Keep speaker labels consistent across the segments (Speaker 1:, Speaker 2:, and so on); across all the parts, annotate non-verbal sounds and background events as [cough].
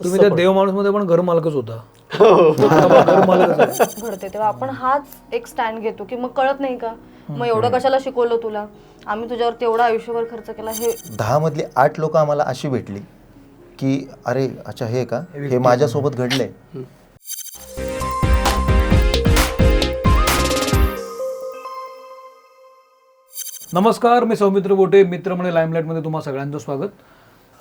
Speaker 1: तुम्ही त्या देव माणूसमध्ये पण घर मालकच होता.
Speaker 2: हो.
Speaker 1: घर मालकच आहे
Speaker 3: घडते [laughs] तेव्हा. आपण हाच एक स्टँड घेतो की मग कळत नाही का? मग एवढं कशाला शिकवलं तुला? आम्ही तुझ्यावर तेवढा आयुष्यभर खर्च केला. हे
Speaker 4: दहा मधली आठ लोक आम्हाला अशी भेटली की अरे अच्छा हे का? हे माझ्यासोबत घडलंय.
Speaker 1: नमस्कार मी सौमित्र बोटे मित्र म्हणे लाईमलाईटमध्ये तुम्हा सगळ्यांचं स्वागत.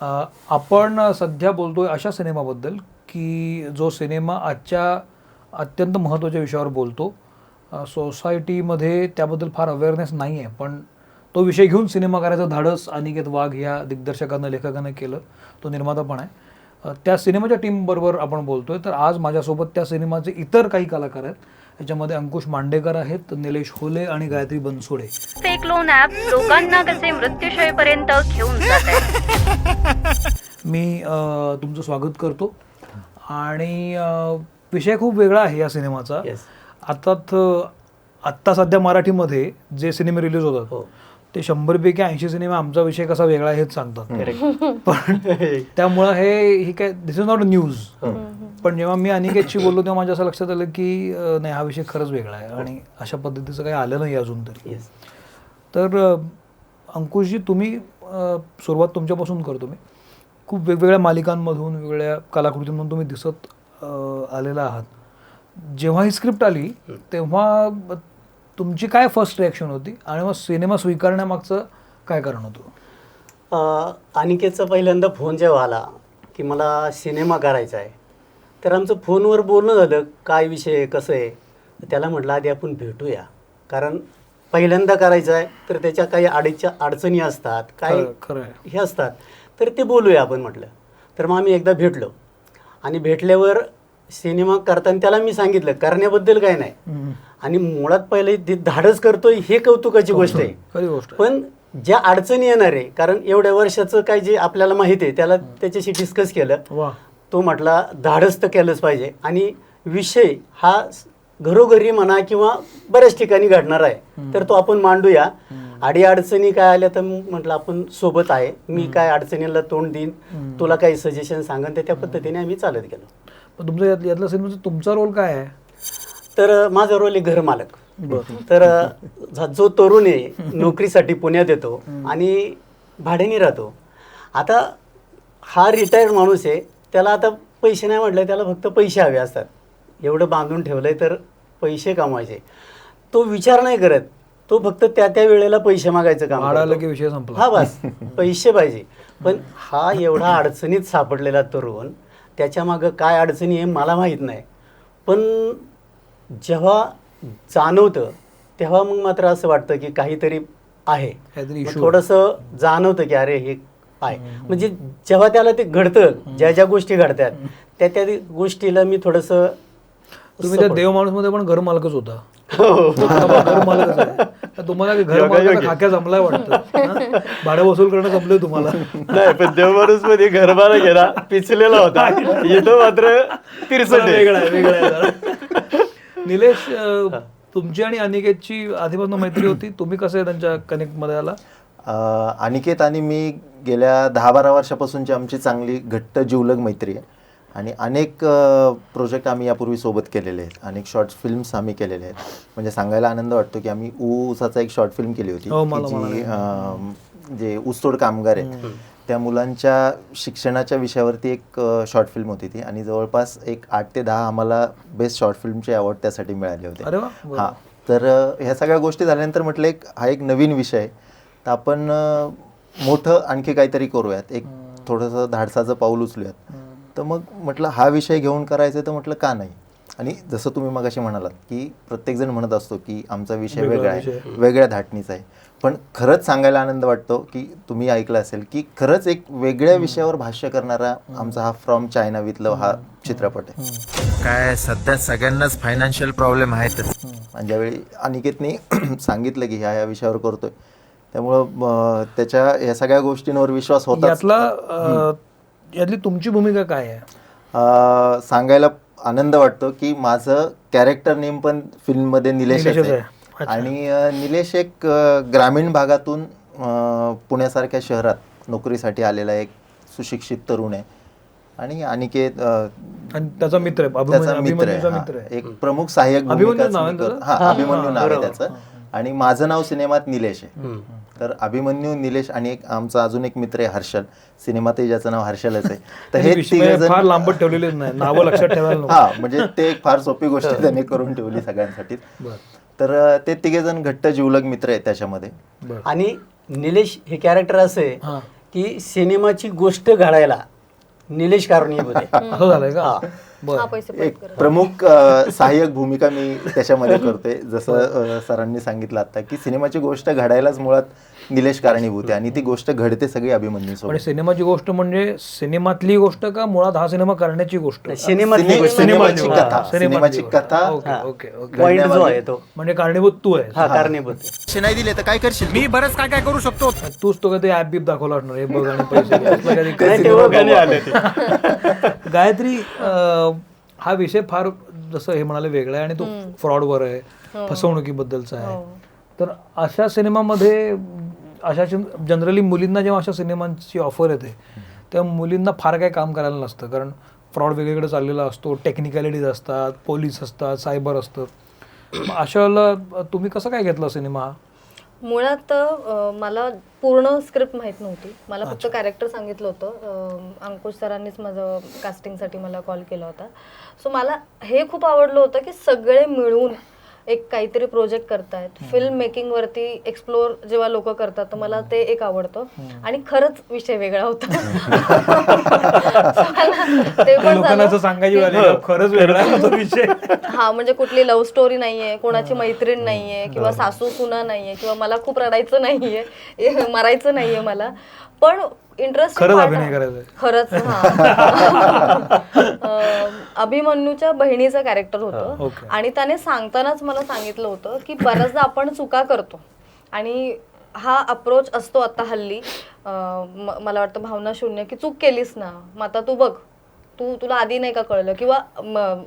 Speaker 1: आपण सध्या बोलतोय अशा सिनेमाबद्दल की जो सिनेमा आजच्या अत्यंत महत्त्वाच्या विषयावर बोलतो. सोसायटीमध्ये त्याबद्दल फार अवेअरनेस नाही आहे पण तो विषय घेऊन सिनेमा करायचं धाडस अनिकेत वाघ या दिग्दर्शकानं लेखकानं केलं. तो निर्माता पण आहे. त्या सिनेमाच्या टीमबरोबर आपण बोलतोय. तर आज माझ्यासोबत त्या सिनेमाचे इतर काही कलाकार आहेत. याच्यामध्ये अंकुश मांडेकर आहेत निलेश होले आणि Gayatri Bansode
Speaker 5: fake loan app लोकांना कसे मृत्यूशयपर्यंत घेऊन जात आहे
Speaker 1: मी अ, तुमचं स्वागत करतो आणि अ, विषय खूप वेगळा आहे या सिनेमाचा
Speaker 2: Yes.
Speaker 1: आता आत्ता सध्या मराठीमध्ये जे सिनेमे रिलीज होतात
Speaker 2: हो.
Speaker 1: ते शंभरपैकी ऐंशी सिनेमे आमचा विषय कसा वेगळा आहे हेच सांगतात. पण [laughs] त्यामुळं हे ही काय दिस इज नॉट न्यूज पण जेव्हा मी अनिकेतशी बोललो तेव्हा माझ्या असं लक्षात आलं की नाही हा विषय खरंच वेगळा आहे. आणि अशा पद्धतीचं काही आलं नाही अजून तरी. तर अंकुशजी तुम्ही सुरुवात तुमच्यापासून करतो मी. खूप वेगवेगळ्या मालिकांमधून वेगवेगळ्या कलाकृतींमधून तुम्ही दिसत आलेला आहात. जेव्हा ही स्क्रिप्ट आली तेव्हा तुमची काय फर्स्ट रिॲक्शन होती? आणि मग सिनेमा स्वीकारण्यामागचं काय कारण होतं?
Speaker 2: अनिकेतचा पहिल्यांदा फोन जेव्हा आला की मला सिनेमा करायचा आहे तर आमचं फोनवर बोलणं झालं काय विषय आहे? कसं आहे? त्याला म्हटलं आधी आपण भेटूया. कारण पहिल्यांदा करायचं आहे तर त्याच्या काही अडीच्या अडचणी असतात काय हे असतात. तर ते बोलूया आपण म्हटलं. तर मग आम्ही एकदा भेटलो. आणि भेटल्यावर सिनेमा करताना त्याला मी सांगितलं करण्याबद्दल काय नाही. आणि मुळात पहिले ते धाडस करतोय हे कौतुकाची गोष्ट आहे.
Speaker 1: खरी गोष्ट.
Speaker 2: पण ज्या अडचणी येणार आहे कारण एवढ्या वर्षाचं काय जे आपल्याला माहिती आहे त्याला त्याच्याशी डिस्कस केलं तो म्हटला धाडस तर केलंच पाहिजे. आणि विषय हा घरोघरी म्हणा किंवा बऱ्याच ठिकाणी घडणार आहे तर तो आपण मांडूया. अडी अडचणी काय आल्या तर म्हटलं आपण सोबत आहे. मी काय अडचणीला तोंड देईन तुला काही सजेशन सांगन तर त्या पद्धतीने आम्ही चालत गेलो.
Speaker 1: तुमचं यात यातला सिनेमाचा तुमचा रोल काय आहे?
Speaker 2: तर माझा रोल आहे घरमालक तर जो तरुण आहे नोकरीसाठी पुण्यात येतो आणि भाड्याने राहतो. आता हा रिटायर्ड माणूस आहे त्याला आता पैसे नाही म्हटलं त्याला फक्त पैसे हवे असतात. एवढं बांधून ठेवलंय तर पैसे कमवायचे. तो विचार नाही करत. तो फक्त त्या त्या वेळेला पैसे मागायचं काम.
Speaker 1: की विषय संपला.
Speaker 2: हा बस पैसे पाहिजे. पण हा एवढा अडचणीत सापडलेला तरुण त्याच्या मागं काय अडचणी आहे मला माहीत नाही. पण जेव्हा जाणवतं तेव्हा मग मात्र असं वाटतं की काहीतरी आहे. थोडंसं जाणवतं की अरे हे आहे म्हणजे जेव्हा त्याला ते घडतं ज्या ज्या गोष्टी घडतात त्या त्या गोष्टीला मी थोडंसं
Speaker 1: तुम्ही त्या देव माणूसमध्ये पण घर मालकच होता
Speaker 2: हो.
Speaker 1: घर मालकच तर तुम्हाला घर. मालकाचा खाक्या जमलाय वाटतं [laughs] हा? भाडं वसूल करणं जमलंय तुम्हाला
Speaker 2: नाही पण देवमाणूसमध्ये घरमाला गेला पिचलेला होता [laughs] इथं मात्र तिरसट.
Speaker 1: वेगळा वेगळा. निलेश अं, तुमची आणि अनिकेतची आधीपासून मैत्री होती. तुम्ही कसं त्यांच्या कनेक्टमध्ये आला?
Speaker 4: अं, अनिकेत आणि मी गेल्या दहा बारा वर्षापासूनची आमची चांगली घट्ट जीवलग मैत्री आहे. आणि अनेक प्रोजेक्ट आम्ही यापूर्वी सोबत केलेले आहेत. अनेक शॉर्ट फिल्म्स आम्ही केलेले आहेत. म्हणजे सांगायला आनंद वाटतो की आम्ही ऊसाचा एक शॉर्ट फिल्म केली होती.
Speaker 1: हो,
Speaker 4: की
Speaker 1: मला-
Speaker 4: जी
Speaker 1: मला
Speaker 4: अं, जे ऊसतोड कामगार आहेत. त्या मुलांच्या शिक्षणाच्या विषयावरती एक शॉर्ट फिल्म होती ती. आणि जवळपास एक आठ ते दहा आम्हाला बेस्ट शॉर्ट फिल्मचे अवॉर्ड त्यासाठी मिळाले होते. हा. तर ह्या सगळ्या गोष्टी झाल्यानंतर म्हटलं एक हा एक नवीन विषय तर आपण मोठं आणखी काहीतरी करूयात. एक थोडंसं धाडसाचं पाऊल उचलूयात. तर मग म्हटलं हा विषय घेऊन करायचं तर म्हटलं का नाही? आणि जसं तुम्ही मगाशी म्हणालात की प्रत्येकजण म्हणत असतो की आमचा विषय
Speaker 1: वेगळा.
Speaker 4: आहे. वेगळ्या धाटणीचा आहे. पण खरंच सांगायला आनंद वाटतो की तुम्ही ऐकलं असेल की खरंच एक वेगळ्या विषयावर भाष्य करणारा आमचा हा फ्रॉम चायना विथ लव हा चित्रपट आहे.
Speaker 6: काय सध्या सगळ्यांनाच फायनान्शियल प्रॉब्लेम आहेतच
Speaker 4: आणि ज्यावेळी अनिकेतने [clears throat] सांगितलं की ह्या ह्या विषयावर करतोय त्यामुळं त्याच्या ह्या सगळ्या गोष्टींवर विश्वास होता
Speaker 1: यातला यातली तुमची भूमिका काय आहे?
Speaker 4: सांगायला आनंद वाटतो की माझं कॅरेक्टर नेम पण फिल्ममध्ये निलेश आहे. आणि निलेश एक ग्रामीण भागातून पुण्यासारख्या शहरात नोकरीसाठी आलेला एक सुशिक्षित तरुण आहे. आणि अनिकेत
Speaker 1: त्याचा मित्र आहे
Speaker 4: त्याचा
Speaker 1: अभिमन्यू
Speaker 4: मित्र आहे.
Speaker 1: अभिमन्यूचा
Speaker 4: हा.
Speaker 1: मित्र आहे.
Speaker 4: एक प्रमुख सहाय्यक
Speaker 1: अभिमन्यू नाव आहे. त्याचं?
Speaker 4: हा अभिमन्यू नाव आहे त्याचं. आणि माझं नाव सिनेमात निलेश आहे. तर अभिमन्यू निलेश आणि एक आमचा अजून एक मित्र आहे हर्षल. सिनेमातही ज्याचं नाव हर्षलच आहे. [laughs] तर हे
Speaker 1: फार लांबट ठेवलेलेच नाही. नावं लक्षात ठेवायला
Speaker 4: हा म्हणजे ते एक फार सोपी गोष्ट [laughs] त्यांनी करून ठेवली सगळ्यांसाठी तर ते तिघे जण घट्ट जीवलग मित्र आहेत त्याच्यामध्ये.
Speaker 1: बरं.
Speaker 2: आणि निलेश हे कॅरेक्टर असे. की सिनेमाची गोष्ट घडायला निलेश कारणीभूत आहे
Speaker 1: असं झालंय का?
Speaker 3: हा.
Speaker 4: एक. प्रमुख सहाय्यक भूमिका मी त्याच्यामध्ये करतोय. जसं सरांनी सांगितलं आता की सिनेमाची गोष्ट घडायलाच मुळात निलेश कारणीभूत आहे आणि ती गोष्ट घडते सगळी अभिमन्यू
Speaker 1: सिनेमाची गोष्ट म्हणजे सिनेमातली गोष्ट का मुळात हा सिनेमा करण्याची गोष्ट?
Speaker 4: सिनेमाची कथा. सिनेमाची कथा.
Speaker 1: Okay okay okay.
Speaker 2: पॉइंट जो आहे तो.
Speaker 1: म्हणजे कारणीभूत तू आहे
Speaker 2: हा कारणीभूत.
Speaker 6: नाही दिले तर काय करशील? मी बरंच काय काय करू शकतो.
Speaker 1: तूच तो कधी ॲप बीप दाखवला असणार हे बघ आणि पैसे. गायत्री हा विषय फार जसं हे म्हणाले वेगळा आहे आणि तो फ्रॉडवर आहे फसवणुकीबद्दलचा आहे. तर अशा सिनेमामध्ये अशा जनरली मुलींना जेव्हा अशा सिनेमांची ऑफर येते तेव्हा मुलींना फार काही काम करायला नसतं. कारण फ्रॉड वेगळीकडे चाललेला असतो टेक्निकॅलिटीज असतात पोलीस असतात सायबर असतं. मग अशा वेळेला तुम्ही कसं काय घेतला सिनेमा?
Speaker 3: मुळात मला पूर्ण स्क्रिप्ट माहीत नव्हती. मला फक्त कॅरेक्टर सांगितलं होतं. अंकुश सरांनीच माझं कास्टिंगसाठी मला कॉल केला होता. सो मला हे खूप आवडलं होतं की सगळे मिळून एक काहीतरी प्रोजेक्ट करतायत. फिल्म मेकिंग वरती एक्सप्लोर जेव्हा लोक करतात तर मला ते एक आवडतं. आणि खरंच विषय वेगळा होता. [laughs] ते पण
Speaker 1: सांगायची विषय. [laughs]
Speaker 3: हा म्हणजे कुठली लव्ह स्टोरी नाहीये कोणाची मैत्रीण नाहीये किंवा सासू सुना नाहीये किंवा मला खूप रडायचं नाहीये [laughs] मरायचं नाहीये मला. पण इंटरेस्ट
Speaker 1: खरंच अभिनय करायचा आहे.
Speaker 3: खरंच हा. [laughs] अं, अभिमन्यूच्या बहिणीचं कॅरेक्टर होतं. आणि त्याने सांगतानाच मला सांगितलं होतं की बऱ्याचदा आपण चुका करतो. आणि हा अप्रोच असतो आता हल्ली. अं, म- मला वाटतं भावना शून्य की चूक केलीस ना मग आता तू बघ. तू तुला आधी नाही का कळलं? किंवा म-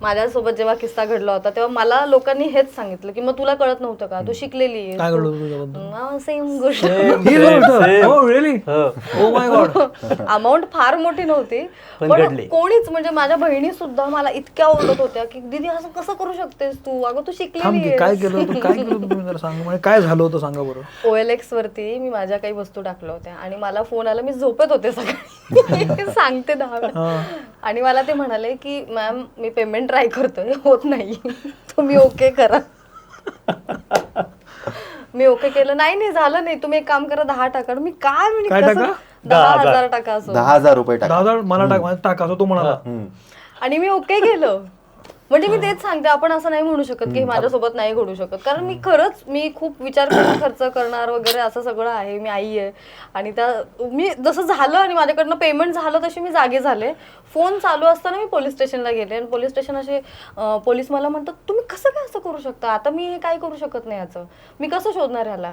Speaker 3: माझ्यासोबत जेव्हा किस्सा घडला होता तेव्हा मला लोकांनी हेच सांगितलं की मग तुला कळत नव्हतं का? तू शिकलेली
Speaker 1: काय घडलं होतं तुझ्याबद्दल
Speaker 3: सेम गोष्ट.
Speaker 1: ही गोष्ट हो. Really oh my god
Speaker 3: amount फार मोठी नव्हती
Speaker 2: पण
Speaker 3: पण
Speaker 2: घडली.
Speaker 3: कोणीच म्हणजे माझ्या बहिणी सुद्धा मला इतक्या ओरडत होत्या की दीदी असं कसं करू शकतेस तू? अगं तू
Speaker 1: थांब की,
Speaker 3: शिकलेली
Speaker 1: काय केलं होतं? काय केलं होतं तुम्ही जरा सांगा म्हणजे काय झालं होतं सांगा बरं?
Speaker 3: ओ एल एक्स वरती मी माझ्या काही वस्तू टाकल्या होत्या आणि मला फोन आला मी झोपत होते सकाळी. [laughs] सांगते दहा वेळा. आणि मला ते म्हणाले की मॅम मी पेमेंट ट्राय करतोय. होत नाही. तुम्ही ओके करा. मी ओके केलं. नाही नाही झालं नाही. तुम्ही एक काम करा दहा टाका. मी काय म्हणजे
Speaker 1: काय
Speaker 3: कसं?
Speaker 1: टाका?
Speaker 3: दहा हजार टाका असं.
Speaker 4: दहा हजार रुपये टाका.
Speaker 1: दहा हजार मला टाक मला टाक असं तो म्हणाला.
Speaker 3: आणि मी ओके केलं. म्हणजे मी तेच सांगते आपण असं नाही म्हणू शकत की हे माझ्यासोबत नाही घडू शकत. कारण मी खरंच मी खूप विचार करून [coughs] खर्च करणार वगैरे असं सगळं आहे मी आई आहे. आणि त्या मी जसं झालं आणि माझ्याकडनं पेमेंट झालं तशी मी जागे झाले. फोन चालू असताना मी पोलीस स्टेशनला गेले आणि पोलीस स्टेशन असे पोलीस मला म्हणतात तुम्ही कसं काय असं करू शकता? आता मी हे काय करू शकत नाही याचं? मी कसं शोधणार ह्याला?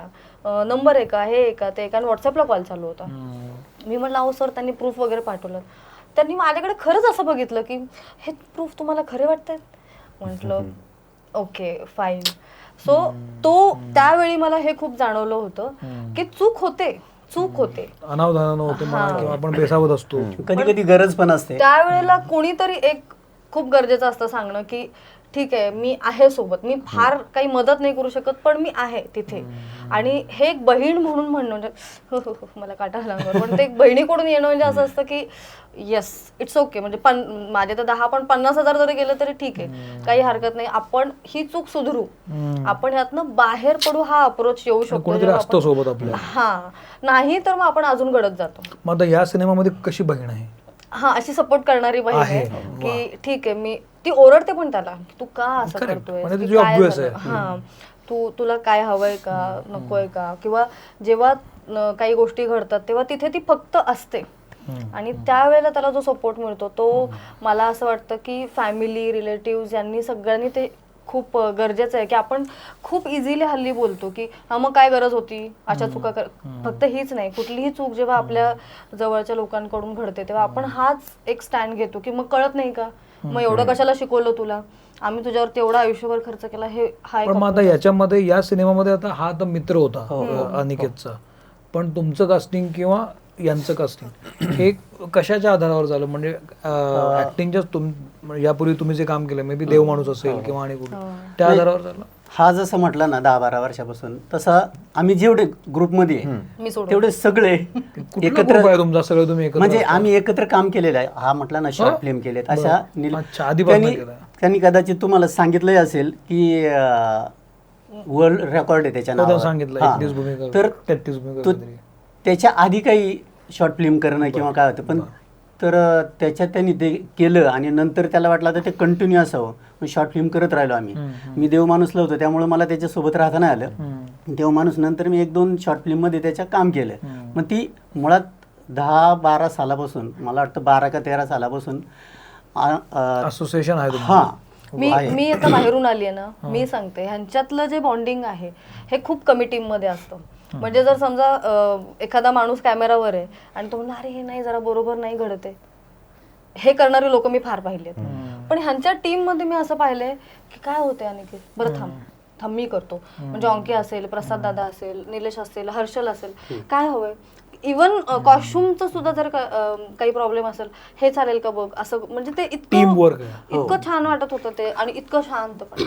Speaker 3: नंबर आहे का हे आहे का ते का आणि व्हॉट्सअपला कॉल चालू होता. मी म्हटलं अहो सर त्यांनी प्रूफ वगैरे पाठवलं. त्यांनी माझ्याकडे खरंच असं बघितलं की हे प्रूफ तुम्हाला खरे वाटतात? म्हटलं ओके फाईन सो तो त्यावेळी मला हे खूप जाणवलं होतं की चूक होते चूक होते.
Speaker 1: अनावधानानं होते म्हणा किंवा आपण बेसावत असतो.
Speaker 2: कधी कधी गरज पण असते.
Speaker 3: त्यावेळेला कोणीतरी एक खूप गरजेचं असतं सांगणं की ठीक आहे मी आहे सोबत. मी फार काही मदत नाही करू शकत पण मी आहे तिथे. आणि हे एक बहीण म्हणून म्हणणं म्हणजे हो, हो, हो, मला काटा आला अंगावर. पण ते एक बहिणीकडून येणं म्हणजे असं असतं की येस इट्स ओके म्हणजे पन माझे तर दहा पण पन्नास हजार जरी गेलं तरी ठीक आहे. काही हरकत नाही. आपण ही चूक सुधरू. आपण ह्यातनं बाहेर पडू हा अप्रोच येऊ शकतो.
Speaker 1: कोणीतरी
Speaker 3: जेव्हा
Speaker 1: असतं
Speaker 3: आपण-
Speaker 1: सोबत आपल्या
Speaker 3: हा. नाही तर मग आपण अजून घडत जातो.
Speaker 1: मग आता या सिनेमामध्ये कशी बहीण आहे?
Speaker 3: हा अशी सपोर्ट करणारी बहीण आहे.
Speaker 1: आहे.
Speaker 3: की ठीक आहे मी ती ओरडते पण त्याला तू का असं
Speaker 1: Correct.
Speaker 3: करतोय
Speaker 1: म्हणजे तुझी obvious? आहे.
Speaker 3: हा. तू तुला काय हवंय का? नकोय का? किंवा जेव्हा काही गोष्टी घडतात तेव्हा तिथे ती फक्त असते. आणि त्यावेळेला त्याला जो सपोर्ट मिळतो तो मला असं वाटतं की फॅमिली रिलेटिव्ह यांनी सगळ्यांनी ते खूप गरजेचं आहे की आपण खूप इझिली हल्ली बोलतो की हा मग काय गरज होती? अशा चुका कर फक्त हीच नाही. कुठलीही चूक जेव्हा आपल्या जवळच्या लोकांकडून घडते तेव्हा आपण हाच एक स्टँड घेतो की मग कळत नाही का? मग एवढं कशाला शिकवलं तुला? आम्ही तुझ्यावर तेवढा आयुष्यभर खर्च केला हे हा एक
Speaker 1: पण मग आता याच्यामध्ये या सिनेमामध्ये आता हा तर मित्र होता अ, अनिकेतचा. पण तुमचं कास्टिंग किंवा यांचं कास्टिंग हे कशाच्या आधारावर झालं? म्हणजे ऍक्टिंगच्या तुम म्हणजे यापूर्वी तुम्ही जे काम केलं मे बी देव माणूस असेल किंवा आणि कुठे त्या आधारावर झालं.
Speaker 2: हा जसं म्हटलं ना दहा बारा वर्षापासून तसा आम्ही जेवढे ग्रुपमध्ये आहे, तेवढे सगळे
Speaker 1: आहे तुमचा? सगळे तुम्ही एकत्र
Speaker 2: म्हणजे आम्ही एकत्र काम केलेलं आहे. हा म्हटला ना शॉर्ट फिल्म केलेत. अशा त्यांनी कदाचित तुम्हाला सांगितलंही असेल की वर्ल्ड रेकॉर्ड आहे त्याच्या
Speaker 1: हो,
Speaker 2: नावावर.
Speaker 1: सांगितलं
Speaker 2: हा. तर. त्याच्या आधी काही शॉर्ट फिल्म करणं किंवा काय होतं. पण तर त्याच्यात त्यांनी ते केलं आणि नंतर त्याला वाटलं आता ते कंटिन्यू असावं. शॉर्ट फिल्म करत राहिलो आम्ही. मी देव माणूसला होतो त्यामुळे मला त्याच्यासोबत राहता नाही आलं. देव माणूस नंतर मी एक दोन शॉर्ट फिल्ममध्ये त्याच्या काम केलं. मग ती मुळात दहा बारा सालापासून मला वाटतं बारा का तेरा सालापासून
Speaker 1: असोसिएशन आहे?
Speaker 2: हा.
Speaker 3: मी. मी आता बाहेरून आली आहे ना. मी सांगते ह्यांच्यातलं जे बॉन्डिंग आहे हे खूप कमी टीममध्ये असतं. म्हणजे जर समजा एखादा माणूस कॅमेरावर आहे आणि तो म्हणला अरे हे नाही जरा बरोबर नाही घडते हे करणारे लोक मी फार पाहिलेत पण ह्यांच्या टीममध्ये मी असं पाहिलंय की काय होते अनिकेत? बरं थांब. थांब मी करतो. म्हणजे अंकी असेल प्रसाद दादा असेल निलेश असेल हर्षल असेल काय हवंय? इवन कॉस्ट्युमचं सुद्धा जर काही प्रॉब्लेम असेल हे चालेल का बघ? असं म्हणजे ते इतकं
Speaker 1: आहे.
Speaker 3: इतकं छान वाटत होतं ते आणि इतकं शांत पण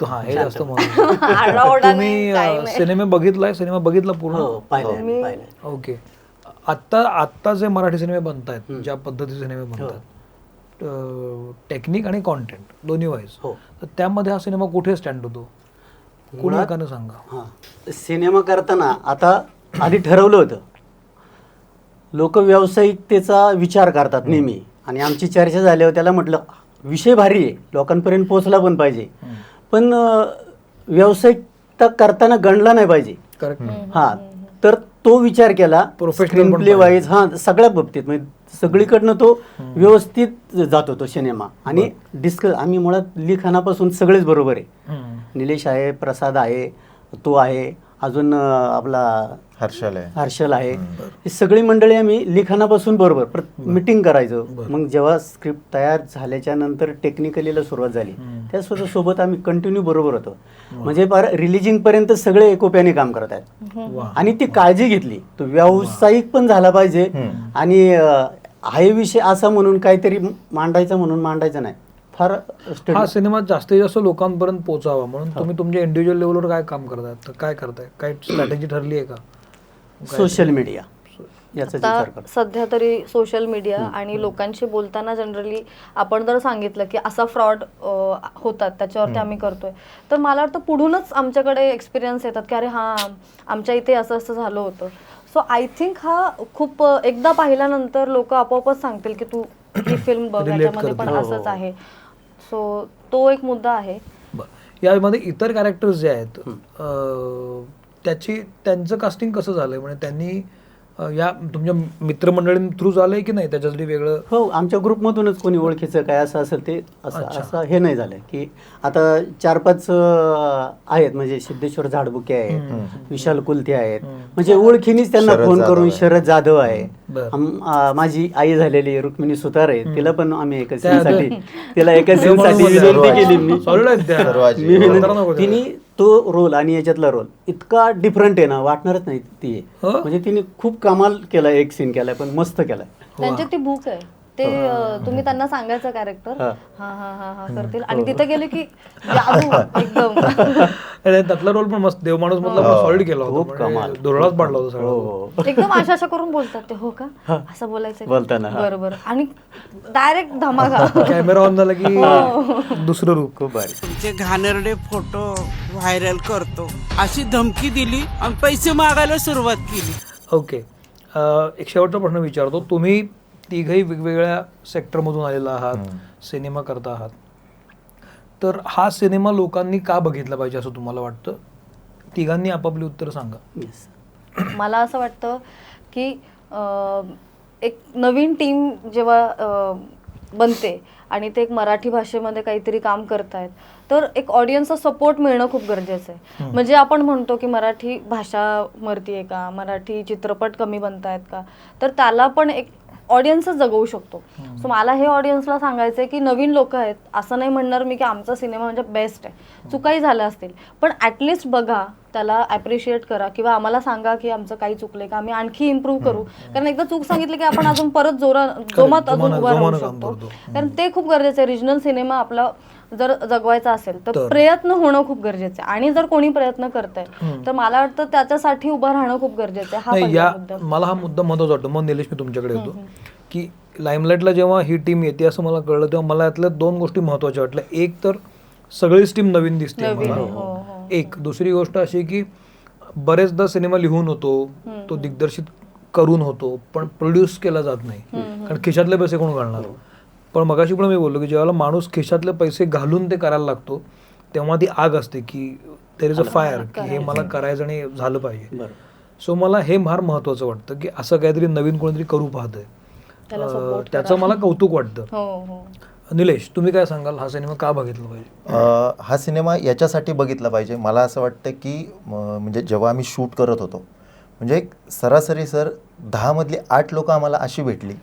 Speaker 1: तो हा हे जास्त. [laughs]
Speaker 3: आरडाओरडा
Speaker 1: तुम्ही
Speaker 3: नाही, काही
Speaker 1: अं,
Speaker 3: नाही.
Speaker 1: सिनेमे बघितलाय? सिनेमा बघितला
Speaker 2: हो
Speaker 1: पूर्ण
Speaker 2: पाहिलंय पाहिलंय.
Speaker 1: ओके. आत्ता आत्ता जे मराठी सिनेमे बनतायत ज्या पद्धतीचे सिनेमे बनतात टेक्निक आणि कॉन्टेंट दोन्ही वाईज.
Speaker 2: हो.
Speaker 1: तर त्यामध्ये हा सिनेमा कुठे स्टँड होतो? कोणी एकानं सांगा.
Speaker 2: हा. सिनेमा करताना आता आधी ठरवलं होतं. लोक व्यावसायिकतेचा विचार करतात नेहमी. आणि आमची चर्चा झाल्यावर त्याला म्हटलं विषय भारी आहे. लोकांपर्यंत पोहोचला पण पाहिजे. पण व्यावसायिकता करताना गणला नाही पाहिजे.
Speaker 1: करेक्ट
Speaker 2: हा तर तो विचार केला प्ले वाईज हा सगळ्या बाबतीत म्हणजे सगळीकडनं तो व्यवस्थित जातो तो सिनेमा. आणि डिस्कस आम्ही मुळात लिखाणापासून सगळेच बरोबर आहे. निलेश आहे प्रसाद आहे तो आहे. अजून आपला
Speaker 4: हर्षल आहे.
Speaker 2: हर्षल आहे. ही सगळी मंडळी आम्ही लिखाणापासून बरोबर मिटिंग करायचो. मग जेव्हा स्क्रिप्ट तयार झाल्याच्यानंतर टेक्निकलीला सुरुवात झाली. त्या सोबत आम्ही कंटिन्यू बरोबर होतो. म्हणजे फार रिलिजिंग पर्यंत सगळे एकोप्याने काम करत आहेत. आणि ती काळजी घेतली. तो व्यावसायिक पण झाला पाहिजे. आणि आहे विषय असा म्हणून काहीतरी मांडायचा म्हणून मांडायचा नाही. फार
Speaker 1: हा सिनेमा जास्तीत जास्त लोकांपर्यंत पोहोचावा. म्हणून तुम्ही तुमच्या इंडिव्हिज्युअल लेवलवर काय काम करताय? तर काय करताय? काय स्ट्रॅटेजी ठरली आहे का?
Speaker 2: सोशल मीडिया याचा विचार
Speaker 3: आता सध्या तरी सोशल मीडिया आणि लोकांशी बोलताना जनरली आपण जर सांगितलं की असा फ्रॉड होतात त्याच्यावरती आम्ही करतोय. तर मला वाटतं पुढूनच आमच्याकडे एक्सपिरियन्स येतात की अरे हां आमच्या इथे असं असं झालं होतं. सो आय थिंक हा खूप एकदा पाहिल्यानंतर लोक आपोआपच सांगतील की तू ही फिल्म बघ याच्यामध्ये पण
Speaker 1: करतील.
Speaker 3: असंच आहे. सो तो एक मुद्दा आहे.
Speaker 1: यामध्ये इतर कॅरेक्टर्स जे आहेत अं, त्याची त्यांचं कास्टिंग कसं झालंय? म्हणजे त्यांनी या तुमच्या मित्रमंडळी थ्रू झालंय की नाही? त्याच्यासाठी वेगळं
Speaker 2: हो आमच्या ग्रुपमधूनच कोणी ओळखीचं काय असं असेल ते असं असं हे नाही झालं की आता चार पाच आहेत. म्हणजे सिद्धेश्वर झाडबुके आहेत विशाल कुलते आहेत. म्हणजे ओळखीनीच त्यांना फोन करून. शरद जाधव आहे. माझी आई झालेली रुक्मिणी सुतार. आहे तिला पण आम्ही एका सीनसाठी तिला एका सीनसाठी विनंती केली मी. तिने तो रोल आणि याच्यातला रोल इतका डिफरंट आहे ना वाटणारच नाही ती.
Speaker 1: हो?
Speaker 2: म्हणजे तिने खूप कमाल केला एक सीन केलाय पण मस्त केलाय.
Speaker 3: ती आहे. ते तुम्ही त्यांना सांगायचं कॅरेक्टर
Speaker 2: हा.
Speaker 3: हा हा हा हा करतील. आणि तिथे गेले की जादू [laughs] एकदम. [laughs]
Speaker 1: अरे, त्यातला रोल पण मस्त देव माणूस मधला पण सॉलिड केला
Speaker 2: खूप
Speaker 1: होता
Speaker 2: कमाल.
Speaker 1: म्हणजे धुरळाच पाडला होता सगळा
Speaker 2: हो.
Speaker 3: एकदम आशा आशा करून बोलतात ते हो का? असं बोलायचं
Speaker 2: बोलताना, हा.
Speaker 3: बरोबर आणि डायरेक्ट धमाका. [laughs]
Speaker 1: कॅमेरा ऑन झाला की
Speaker 3: हो.
Speaker 1: दुसरं रूप.
Speaker 2: खूप भारी.
Speaker 7: तुमचे घाणेरडे फोटो व्हायरल करतो. अशी धमकी दिली आणि पैसे मागायला सुरुवात केली.
Speaker 1: ओके एक शेवटचा प्रश्न विचारतो. तुम्ही तिघही वेगवेगळ्या सेक्टरमधून आलेला आहात सिनेमा करता आहात. तर हा सिनेमा लोकांनी का बघितला पाहिजे असं तुम्हाला वाटतं? तिघांनी आपापली उत्तर सांगा.
Speaker 3: मला असं वाटतं की एक नवीन टीम जेव्हा बनते आणि ते एक मराठी भाषेमध्ये काहीतरी काम करतायत तर एक ऑडियन्सचा सपोर्ट मिळणं खूप गरजेचं आहे. म्हणजे आपण म्हणतो की मराठी भाषा मरतीये का? मराठी चित्रपट कमी बनतायत का? तर त्याला पण एक ऑडियन्सच जगवू शकतो. सो मला हे ऑडियन्सला सांगायचं आहे की नवीन लोक आहेत असं नाही म्हणणार मी की आमचा सिनेमा म्हणजे बेस्ट आहे. चुकाही झाल्या असतील पण ॲटलिस्ट बघा त्याला ॲप्रिशिएट करा किंवा आम्हाला सांगा की आमचं काही चुकलंय का आम्ही आणखी इम्प्रूव्ह करू. कारण एकदा चूक सांगितली की आपण अजून परत जोरा जोमात अजून उभा राहू शकतो.
Speaker 1: करतो.
Speaker 3: कारण ते खूप गरजेचं आहे. रिजनल सिनेमा आपला जर जगवायचा असेल तर. प्रयत्न होणं खूप गरजेचं आहे. आणि जर कोणी प्रयत्न करतंय तर मला वाटतं त्याच्यासाठी उभं राहणं खूप गरजेचं आहे. हा
Speaker 1: मला हा मुद्दा महत्त्वाचा वाटतो. मग निलेश मी तुमच्याकडे येतो. की लाईमलाईटला जेव्हा ही टीम येते असं मला कळलं तेव्हा मला यातल्या दोन गोष्टी महत्त्वाच्या वाटल्या. एक तर सगळीच टीम नवीन दिसते मला.
Speaker 3: आहे, हो, हो.
Speaker 1: एक. दुसरी गोष्ट अशी की बरेचदा सिनेमा लिहून होतो तो दिग्दर्शित करून होतो पण प्रोड्यूस केला जात नाही. कारण खिशातले पैसे कोण घालणार? पण मगाशी पण मी बोललो की ज्यावेळेला माणूस खिशातले पैसे घालून ते करायला लागतो तेव्हा ती आग असते की देर इज अ फायर की हे मला करायचं आणि झालं पाहिजे.
Speaker 2: बरं.
Speaker 1: सो मला हे फार महत्वाचं वाटतं की असं काहीतरी नवीन कोणीतरी करू अं,
Speaker 3: support
Speaker 1: त्याचं मला कौतुक वाटतं.
Speaker 3: हो हो.
Speaker 1: निलेश तुम्ही काय सांगाल? हा सिनेमा का बघितला पाहिजे?
Speaker 4: हा सिनेमा याच्यासाठी बघितला पाहिजे. मला असं वाटतं की म्हणजे जेव्हा आम्ही शूट करत होतो म्हणजे एक सरासरी सर दहामधली आठ लोक आम्हाला अशी भेटली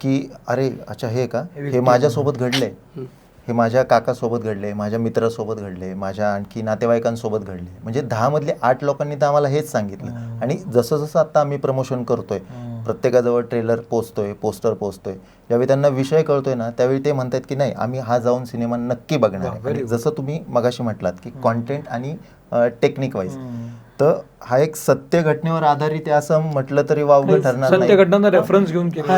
Speaker 4: की अरे अच्छा हे का? हे माझ्यासोबत घडले हे माझ्या काकासोबत घडले माझ्या मित्रासोबत घडले माझ्या आणखी नातेवाईकांसोबत घडले. म्हणजे दहामधले आठ लोकांनी तर आम्हाला हेच सांगितलं. आणि जसं जसं आता आम्ही प्रमोशन करतोय प्रत्येकाजवळ ट्रेलर पोचतोय पोस्टर पोचतोय ज्यावेळी त्यांना विषय कळतोय ना त्यावेळी ते म्हणतात की नाही आम्ही हा जाऊन सिनेमा नक्की बघणार आहे. जसं तुम्ही मगाशी म्हटलात की कॉन्टेंट आणि टेक्निक वाईज तर हा एक सत्य घटनेवर आधारित आहे असं म्हटलं तरी वावगं ठरणार
Speaker 1: सत्य
Speaker 4: नाही.
Speaker 1: घटनांना रेफरन्स घेऊन केलं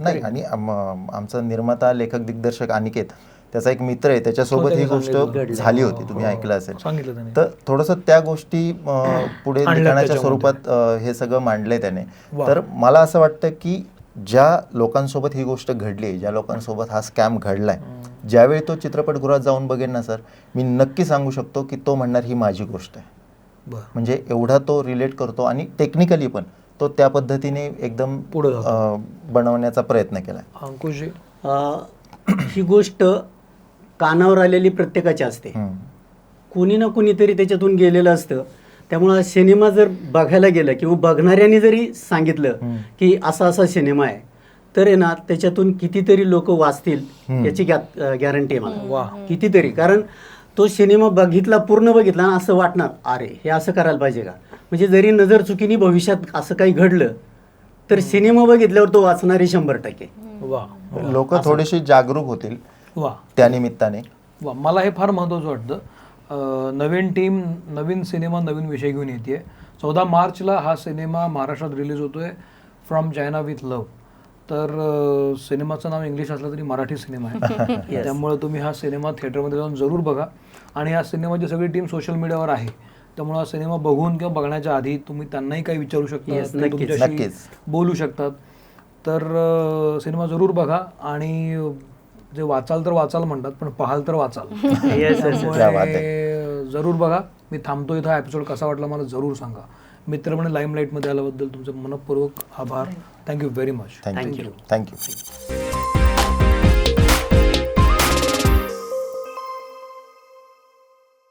Speaker 4: नाही आणि आम- आमचा निर्माता लेखक दिग्दर्शक अनिकेत त्याचा एक मित्र आहे त्याच्यासोबत ही गोष्ट झाली होती तुम्ही ऐकलं असेल.
Speaker 1: सांगितलं त्याने
Speaker 4: तर थोडस त्या गोष्टी [clears throat] पुढे लिखाणाच्या. स्वरूपात हे सगळं मांडलंय त्याने. तर मला असं वाटतं की ज्या लोकांसोबत ही गोष्ट घडली ज्या लोकांसोबत हा स्कॅम घडलाय ज्यावेळी तो चित्रपटगृहात जाऊन बघेन ना सर मी नक्की सांगू शकतो की तो म्हणणार ही माझी गोष्ट आहे. म्हणजे एवढा तो रिलेट करतो आणि टेक्निकली पण तो त्या पद्धतीने एकदम
Speaker 1: पुढे
Speaker 4: बनवण्याचा प्रयत्न केलाय.
Speaker 1: अंकुशजी.
Speaker 2: अं, ही गोष्ट कानावर आलेली प्रत्येकाची असते. कुणी ना कुणीतरी त्याच्यातून गेलेलं असतं. त्यामुळं सिनेमा जर बघायला गेलं किंवा बघणाऱ्यांनी जरी सांगितलं की असा असा सिनेमा आहे तर आहे ना त्याच्यातून कितीतरी लोक वाचतील याची गॅरंटी आहे मला. कितीतरी. कारण तो सिनेमा बघितला पूर्ण बघितला ना असं वाटणार अरे हे असं करायला पाहिजे का? म्हणजे जरी नजर चुकीने भविष्यात असं काही घडलं तर सिनेमा बघितल्यावर तो वाचणारे शंभर टक्के.
Speaker 1: वा.
Speaker 4: लोक थोडेसे जागरूक होतील.
Speaker 1: वा.
Speaker 4: त्या निमित्ताने.
Speaker 1: वा मला हे फार महत्त्वाचं वाटतं. नवीन टीम नवीन सिनेमा नवीन विषय घेऊन येते. चौदा मार्चला हा सिनेमा महाराष्ट्रात रिलीज होतोय फ्रॉम चायना विथ लव. तर सिनेमाचं नाव इंग्लिश असलं तरी मराठी सिनेमा आहे. [laughs] त्यामुळे तुम्ही हा सिनेमा थिएटरमध्ये जाऊन जरूर बघा. आणि या सिनेमाची सगळी टीम सोशल मीडियावर आहे त्यामुळे हा सिनेमा बघून किंवा बघण्याच्या आधी तुम्ही त्यांनाही काही विचारू शकता. तुमच्याशी. बोलू शकतात. तर सिनेमा जरूर बघा आणि जे वाचाल तर वाचाल म्हणतात पण पाहाल तर वाचाल. [laughs]
Speaker 4: क्या बात
Speaker 1: त्यामुळे जरूर बघा. मी थांबतो इथं. एपिसोड कसा वाटला मला जरूर सांगा. मित्रमणे लाईमलाईटमध्ये आल्याबद्दल तुमचे मनपूर्वक आभार. Thank you very much
Speaker 4: thank you thank you